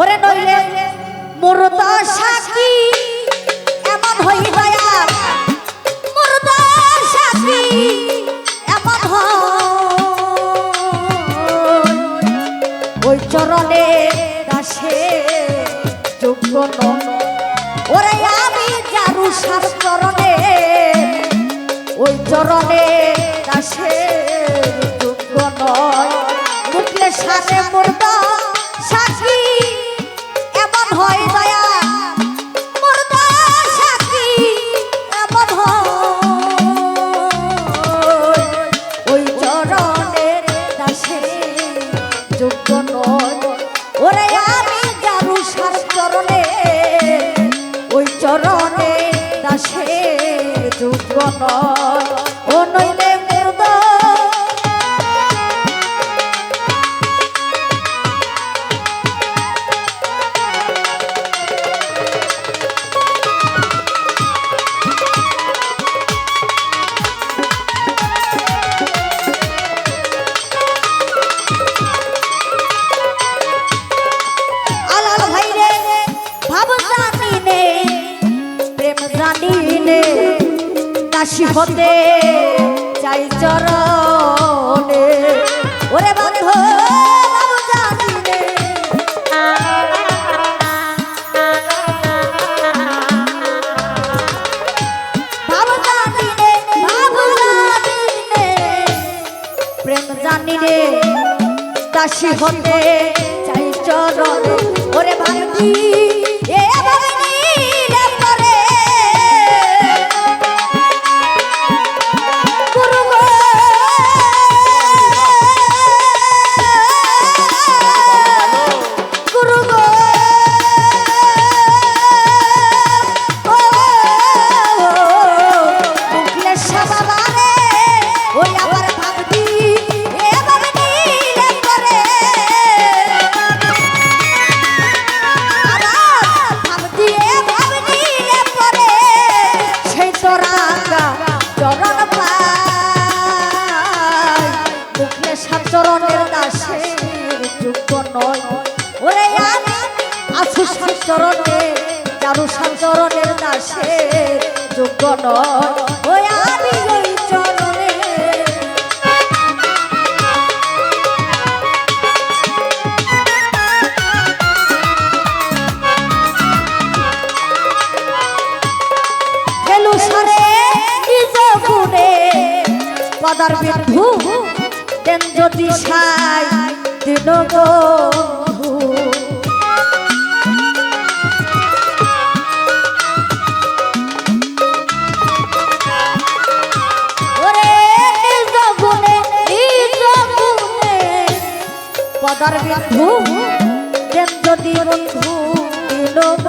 ওরে নইলে মুরদা সাক্ষী এমন হই দয়া। মুরদা সাক্ষী এমন চরণে দাসে যোগ্য নয় ওরে আমি যারু সার চরণে, ওই চরণে দাসে যোগ্য নয়। মুখলে সাথে এমন হয় দয়া। মুর্দা সাক্ষী এমন ওই চরণের দাসে যোগ্য নয়। ওরে আমি যারু সার চরণে। ওই চরণে দাসে যোগ্য নয়। হতে চাই চরণে। ওরে বন্ধু জানি রে হতে চাই চরণে। ওরে ভাবি মুখলে সাচরণের দাসে যোগ্য নয়। ওরে আমি আছু সাচরণে চারু সাচরণের দাসে যোগ্য নয়। ওই আমি ওই চরণে। পদার দেন যদি সাই দিন বন্ধু পদার দেন যদি বন্ধু দিন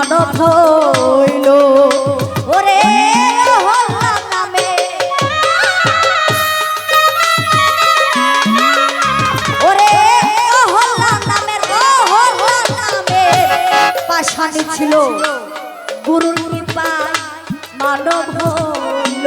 মানব হইল। ওরে নামে। ওরে নামের নামে পাশানি ছিল গুরুর কৃপায় মানব হইল।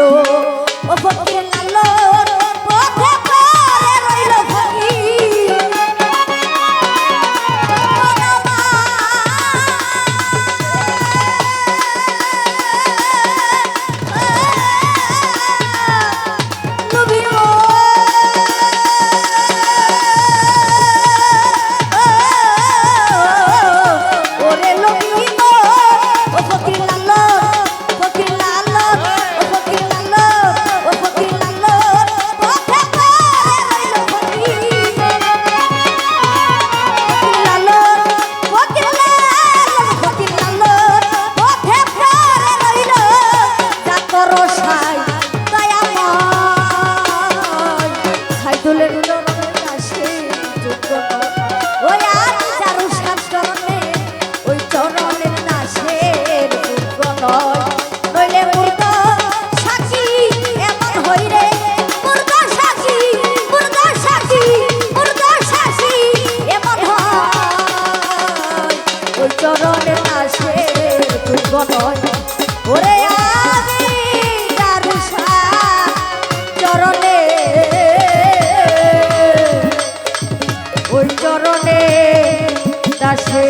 ওরে আমি দারুষা চরণে। ওই চরণে দাসে।